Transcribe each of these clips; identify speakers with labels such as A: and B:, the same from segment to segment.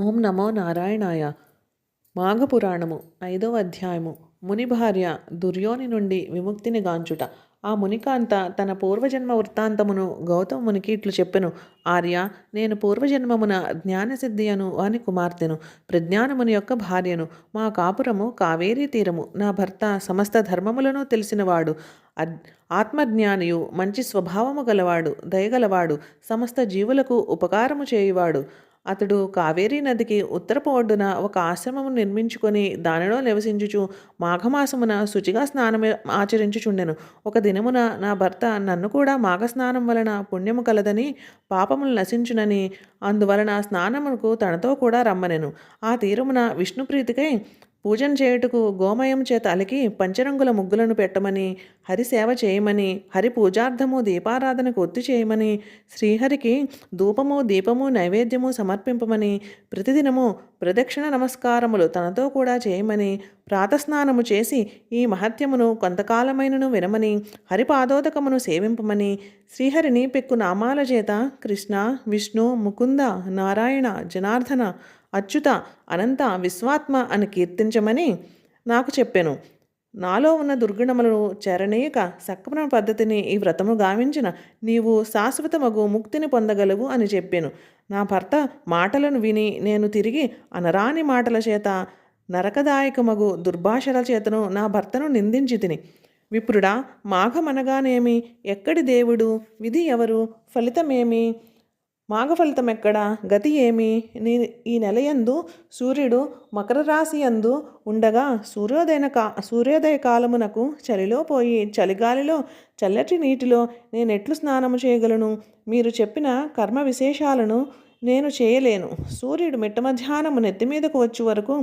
A: ఓం నమో నారాయణాయ. మాఘపురాణము ఐదవ అధ్యాయము. ముని భార్య దుర్యోని నుండి విముక్తిని గాంచుట. ఆ మునికాంత తన పూర్వజన్మ వృత్తాంతమును గౌతమునికి ఇట్లు చెప్పెను. ఆర్య నేను పూర్వజన్మమున జ్ఞానసిద్ధి అను వాని కుమార్తెను. ప్రజ్ఞానముని యొక్క భార్యను. మా కాపురము కావేరీ తీరము. నా భర్త సమస్త ధర్మములను తెలిసినవాడు. ఆత్మజ్ఞానియు మంచి స్వభావము గలవాడు దయగలవాడు సమస్త జీవులకు ఉపకారము చేయువాడు. అతడు కావేరీ నదికి ఉత్తరపు ఒడ్డున ఒక ఆశ్రమము నిర్మించుకొని దానిలో నివసించుచు మాఘమాసమున శుచిగా స్నానం ఆచరించుచుండెను. ఒక దినమున నా భర్త నన్ను కూడా మాఘ స్నానం వలన పుణ్యము కలదని పాపములు నశించునని అందువలన స్నానమునకు తనతో కూడా రమ్మనెను. ఆ తీరమున విష్ణుప్రీతికై పూజన చేయుటకు గోమయం చేత అలికి పంచరంగుల ముగ్గులను పెట్టమని హరి సేవ చేయమని హరి పూజార్థము దీపారాధనకు ఒత్తి చేయమని శ్రీహరికి ధూపము దీపము నైవేద్యము సమర్పింపమని ప్రతిదినము ప్రదక్షిణ నమస్కారములు తనతో కూడా చేయమని ప్రాతస్నానము చేసి ఈ మహత్యమును కొంతకాలమైనను వినమని హరిపాదోదకమును సేవింపమని శ్రీహరిని పెక్కు నామాల చేత కృష్ణ విష్ణు ముకుంద నారాయణ జనార్దన అచ్యుత అనంత విశ్వాత్మ అని కీర్తించమని నాకు చెప్పాను. నాలో ఉన్న దుర్గుణములను చెరనీయక సక్రమ పద్ధతిని ఈ వ్రతము గావించిన నీవు శాశ్వతమగు ముక్తిని పొందగలవు అని చెప్పాను. నా భర్త మాటలను విని నేను తిరిగి అనరాని మాటల చేత నరకదాయకమగు దుర్భాషల చేతను నా భర్తను నిందించి తిని విప్రుడా మాఘమనగానేమి? ఎక్కడి దేవుడు? విధి ఎవరు? ఫలితమేమి? మాఘ ఫలితం ఎక్కడ? గతి ఏమి? నీ ఈ నెలయందు సూర్యుడు మకర రాశి యందు ఉండగా సూర్యోదయ కా సూర్యోదయ కాలమునకు చలిలో పోయి చలిగాలిలో చల్లటి నీటిలో నేనెట్లు స్నానము చేయగలను? మీరు చెప్పిన కర్మ విశేషాలను నేను చేయలేను. సూర్యుడు మిట్ట మధ్యాహ్నము నెత్తి మీదకు వచ్చే వరకు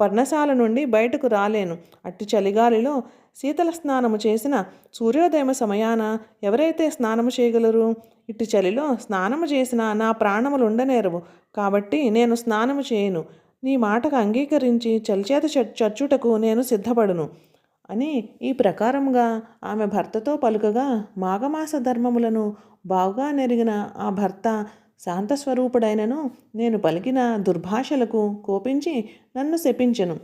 A: పర్ణశాల నుండి బయటకు రాలేను. అట్టి చలిగాలిలో శీతల స్నానము చేసిన సూర్యోదయం సమయాన ఎవరైతే స్నానము చేయగలరు? ఇటు చలిలో స్నానము చేసిన నా ప్రాణములు ఉండనేరవు. కాబట్టి నేను స్నానము చేయను. నీ మాటకు అంగీకరించి చలిచేత చచ్చుటకు నేను సిద్ధపడును. అని ఈ ప్రకారముగా ఆమె భర్తతో పలుకగా మాఘమాస ధర్మములను బాగా నెరిగిన ఆ భర్త శాంతస్వరూపుడైనను నేను పలికిన దుర్భాషలకు కోపించి నన్ను శపించెను.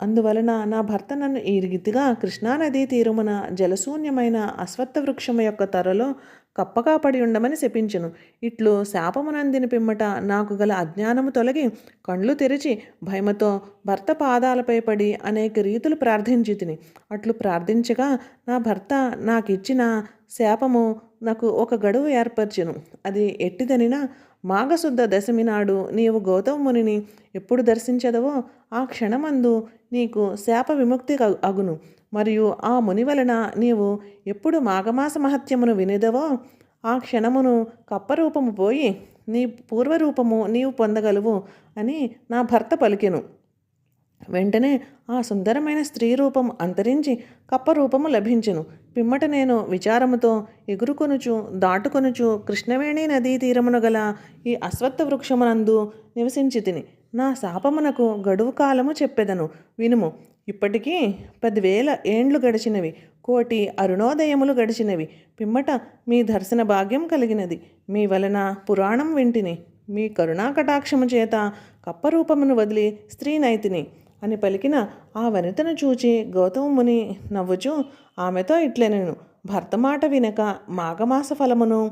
A: అందువలన నా భర్త నన్ను ఈ రీతిగా కృష్ణానదీ తీరమున జలశూన్యమైన అశ్వత్థ వృక్షము యొక్క తరలో కప్పగా పడి ఉండమని శపించను. ఇట్లు శాపమునందిన పిమ్మట నాకు గల అజ్ఞానము తొలగి కండ్లు తెరిచి భయమతో భర్త పాదాలపై పడి అనేక రీతులు ప్రార్థించి తిని అట్లు ప్రార్థించగా నా భర్త నాకిచ్చిన శాపము నాకు ఒక గడువు ఏర్పరచెను. అది ఎట్టిదనినా మాఘశుద్ధ దశమి నాడు నీవు గౌతమునిని ఎప్పుడు దర్శించదవో ఆ క్షణమందు నీకు శాప విముక్తి అగును. మరియు ఆ ముని వలన నీవు ఎప్పుడు మాఘమాస మహత్యమును వినిదవో ఆ క్షణమును కప్పరూపము పోయి నీ పూర్వరూపము నీవు పొందగలవు అని నా భర్త పలికెను. వెంటనే ఆ సుందరమైన స్త్రీ రూపం అంతరించి కప్ప రూపము లభించెను. పిమ్మట నేను విచారముతో ఎగురుకొనుచు దాటుకొనుచు కృష్ణవేణి నదీ తీరమున గల ఈ అశ్వత్థ వృక్షమునందు నివసించి తిని నా శాపమునకు గడువు కాలము చెప్పెదను. వినుము ఇప్పటికీ పదివేల ఏండ్లు గడిచినవి. కోటి అరుణోదయములు గడిచినవి. పిమ్మట మీ దర్శన భాగ్యం కలిగినది. మీ వలన పురాణం వింటిని. మీ కరుణాకటాక్షము చేత కప్పరూపమును వదిలి స్త్రీనైతిని. అని పలికిన ఆ వనితను చూచి గౌతముని నవ్వుచు ఆమెతో ఇట్లెనను భర్త మాట వినక మాఘమాస ఫలమును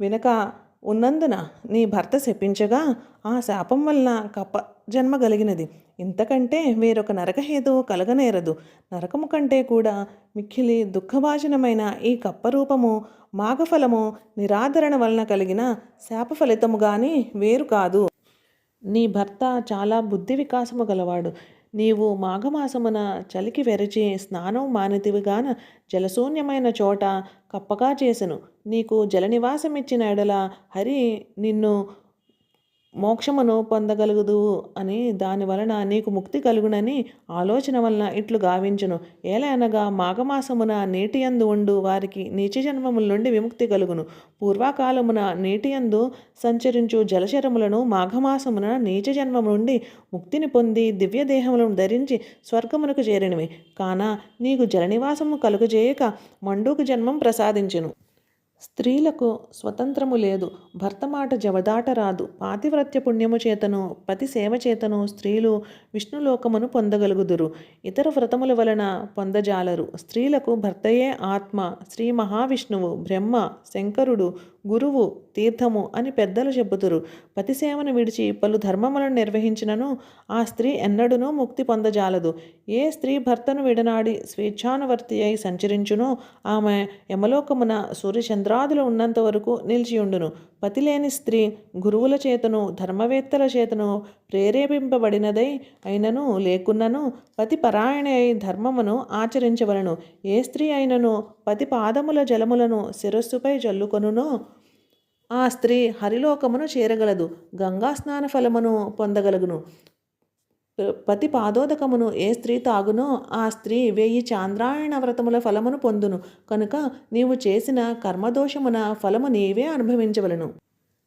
A: వినక ఉన్నందున నీ భర్త శపించగా ఆ శాపం వలన కప్ప జన్మ కలిగినది. ఇంతకంటే వేరొక నరకహేతు కలగనేరదు. నరకము కంటే కూడా మిక్కిలి దుఃఖభాజనమైన ఈ కప్ప రూపము మాఘఫలము నిరాదరణ వలన కలిగిన శాప ఫలితము కానీ వేరు కాదు. నీ భర్త చాలా బుద్ధి వికాసము గలవాడు. నీవు మాఘమాసమున చలికి వెరచి స్నానం మానితివిగాన జలశూన్యమైన చోట కప్పగా చేసెను. నీకు జలనివాసమిచ్చిన ఎడల హరి నిన్ను మోక్షమును పొందగలుగుదు అని దాని వలన నీకు ముక్తి కలుగునని ఆలోచన వలన ఇట్లు గావించును. ఏలైనగా మాఘమాసమున నీటి యందు ఉండు వారికి నీచ జన్మముల నుండి విముక్తి కలుగును. పూర్వకాలమున నీటి యందు సంచరించు జలచరములను మాఘమాసమున నీచ జన్మము నుండి ముక్తిని పొంది దివ్య దేహములను ధరించి స్వర్గమునకు చేరినవి. కాన నీకు జలనివాసము కలుగజేయక మండూకు జన్మం ప్రసాదించును. స్త్రీలకు స్వతంత్రము లేదు. భర్త మాట జవదాటరాదు. పాతివ్రత్య పుణ్యము చేతను పతి సేవ చేతను స్త్రీలు విష్ణులోకమును పొందగలుగుదురు. ఇతర వ్రతముల వలన పొందజాలరు. స్త్రీలకు భర్తయే ఆత్మ శ్రీ మహావిష్ణువు బ్రహ్మ శంకరుడు గురువు తీర్థము అని పెద్దలు చెబుతురు. పతి సేవను విడిచి పలు ధర్మములను నిర్వహించినను ఆ స్త్రీ ఎన్నడూనూ ముక్తి పొందజాలదు. ఏ స్త్రీ భర్తను విడనాడి స్వేచ్ఛానువర్తి అయి సంచరించునో ఆమె యమలోకమున చంద్రాదులు ఉన్నంత వరకు నిలిచియుండును పతిలేని స్త్రీ గురువుల చేతను ధర్మవేత్తల చేతను ప్రేరేపింపబడినదై అయినను లేకున్నను పతి పరాయణ అయి ధర్మమును ఆచరించవలను. ఏ స్త్రీ అయినను పతి పాదముల జలములను శిరస్సుపై జల్లుకొనునో ఆ స్త్రీ హరిలోకమును చేరగలదు. గంగా స్నాన ఫలమును పొందగలుగును. పతి పాదోదకమును ఏ స్త్రీ తాగునో ఆ స్త్రీ వేయి చాంద్రాయణ వ్రతముల ఫలమును పొందును. కనుక నీవు చేసిన కర్మదోషమున ఫలము నీవే అనుభవించవలను.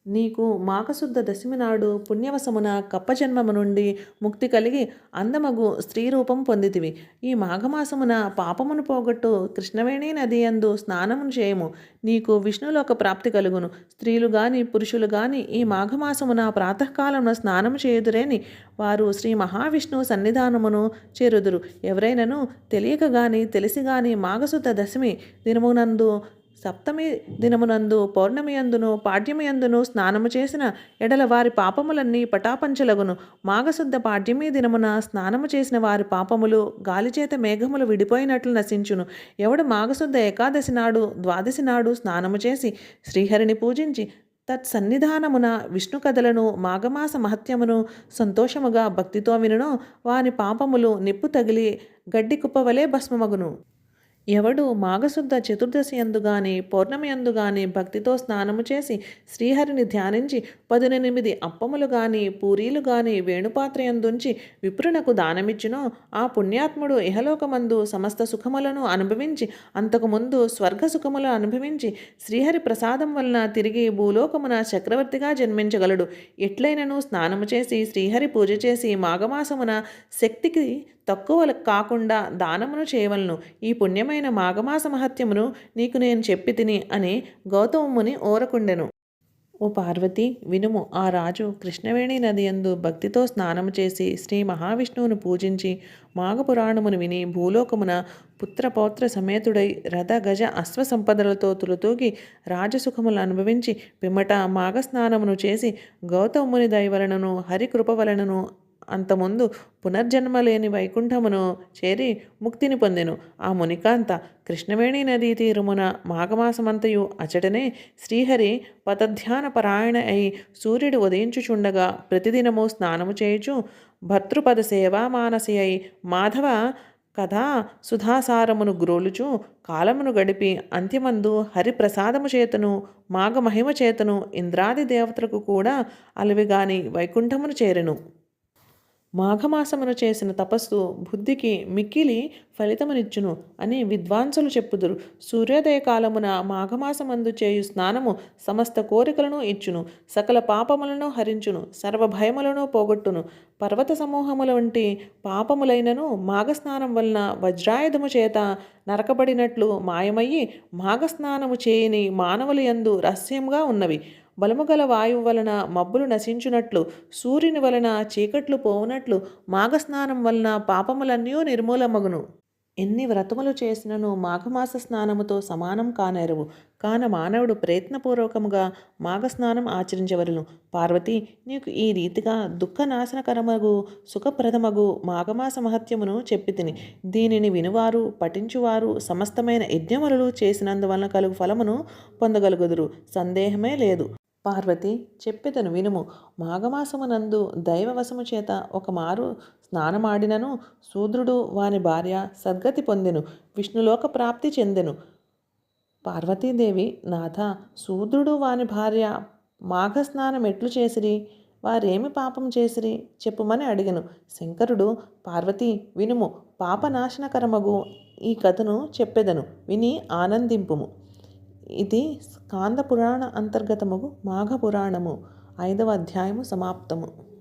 A: నీకు మాఘశుద్ధ దశమి నాడు పుణ్యవశమున కప్పజన్మము నుండి ముక్తి కలిగి అందమగు స్త్రీ రూపం పొందితివి. ఈ మాఘమాసమున పాపమును పోగొట్టు కృష్ణవేణి నది అందు స్నానము చేయము. నీకు విష్ణులోక ప్రాప్తి కలుగును. స్త్రీలు గాని పురుషులు గాని ఈ మాఘమాసమున ప్రాతకాలమున స్నానము చేయుదురేని వారు శ్రీ మహావిష్ణువు సన్నిధానమును చేరుదురు. ఎవరైనను తెలియక గాని తెలిసి గాని మాఘశుద్ధ దశమి దినమునందు సప్తమి దినమునందు పౌర్ణమి పాడ్యమియందును స్నానము చేసిన ఎడల వారి పాపములన్నీ పటాపంచలగును. మాఘశుద్ధ పాడ్యమి దినమున స్నానము చేసిన వారి పాపములు గాలిచేత మేఘములు విడిపోయినట్లు నశించును. ఎవడు మాఘశుద్ధ ఏకాదశి నాడు ద్వాదశి నాడు స్నానము చేసి శ్రీహరిని పూజించి తత్సన్నిధానమున విష్ణు కథలను మాఘమాస మహత్యమును సంతోషముగా భక్తితో వినునో. వాని పాపములు నిప్పు తగిలి గడ్డి కుప్పవలే భస్మమగును. ఎవడు మాఘశుద్ధ చతుర్దశి అందుగాని పౌర్ణమి అందుగాని భక్తితో స్నానము చేసి శ్రీహరిని ధ్యానించి పదునెనిమిది అప్పములు గాని పూరీలు గాని వేణుపాత్ర అందుంచి విప్రునకు దానమిచ్చునో ఆ పుణ్యాత్ముడు ఇహలోకమందు సమస్త సుఖములను అనుభవించి అంతకుముందు స్వర్గ సుఖములు అనుభవించి శ్రీహరి ప్రసాదం వలన తిరిగి భూలోకమున చక్రవర్తిగా జన్మించగలడు. ఎట్లయినను స్నానము చేసి శ్రీహరి పూజ చేసి మాఘమాసమున శక్తికి తక్కువ కాకుండా దానమును చేయవలను. ఈ పుణ్యమైన మాఘమాస మహత్యమును నీకు నేను చెప్పి తిని అని గౌతముని ఓరకుండెను. ఓ పార్వతి వినుము ఆ రాజు కృష్ణవేణి నది యందు భక్తితో స్నానము చేసి శ్రీ మహావిష్ణువును పూజించి మాఘపురాణమును విని భూలోకమున పుత్రపౌత్ర సమేతుడై రథ గజ అశ్వ సంపదలతో తులుతూగి రాజసుఖములు అనుభవించి పిమ్మట మాఘస్నానమును చేసి గౌతముని దయవలనను హరికృప వలనను అంతముందు పునర్జన్మ లేని వైకుంఠమును చేరి ముక్తిని పొందెను. ఆ మునికాంత కృష్ణవేణి నదీ తీరుమున మాఘమాసమంతయు అచటనే శ్రీహరి పతధ్యాన పరాయణ అయి సూర్యుడు ఉదయించుచుండగా ప్రతిదినము స్నానము చేయుచు భర్తృపద సేవా మానసి అయి మాధవ కథా సుధాసారమును గ్రోలుచు కాలమును గడిపి అంత్యమందు హరిప్రసాదము చేతను మాఘమహిమ చేతను ఇంద్రాది దేవతలకు కూడా అలవిగాని వైకుంఠమును చేరెను. మాఘమాసమును చేసిన తపస్సు బుద్ధికి మిక్కిలి ఫలితమునిచ్చును అని విద్వాంసులు చెప్పుదురు. సూర్యోదయ కాలమున మాఘమాసమందు చేయు స్నానము సమస్త కోరికలను ఇచ్చును. సకల పాపములను హరించును. సర్వ భయములను పోగొట్టును. పర్వత సమూహముల వంటి పాపములైనను మాఘస్నానం వలన వజ్రాయుధము చేత నరకబడినట్లు మాయమయ్యి మాఘస్నానము చేయని మానవులు యందు రహస్యంగా ఉన్నవి. బలముగల వాయువు వలన మబ్బులు నశించునట్లు సూర్యుని వలన చీకట్లు పోవునట్లు మాఘస్నానం వలన పాపములన్నీ నిర్మూలమగును. ఎన్ని వ్రతములు చేసినను మాఘమాస స్నానముతో సమానం కానేరవు. కాన మానవుడు ప్రయత్నపూర్వకముగా మాఘస్నానం ఆచరించవలను. పార్వతి నీకు ఈ రీతిగా దుఃఖనాశనకరమగు సుఖప్రదమగు మాఘమాస మహత్యమును చెప్పి తిని దీనిని వినువారు పఠించువారు సమస్తమైన యజ్ఞములు చేసినందువలన కలుగు ఫలమును పొందగలుగుదురు. సందేహమే లేదు. పార్వతి చెప్పెదను వినుము. మాఘమాసమునందు దైవవశము చేత ఒక మారు స్నానమాడినను శూద్రుడు వాని భార్య సద్గతి పొందెను. విష్ణులోక ప్రాప్తి చెందెను. పార్వతీదేవి నాథ శూద్రుడు వాని భార్య మాఘస్నానం ఎట్లు చేసిరి వారేమి పాపం చేసిరి చెప్పుమని అడిగను. శంకరుడు పార్వతి వినుము. పాపనాశనకరమగు ఈ కథను చెప్పెదను. విని ఆనందింపుము. ఇది స్కాంద పురాణ అంతర్గతముగు మాఘ పురాణము ఐదవ అధ్యాయము సమాప్తము.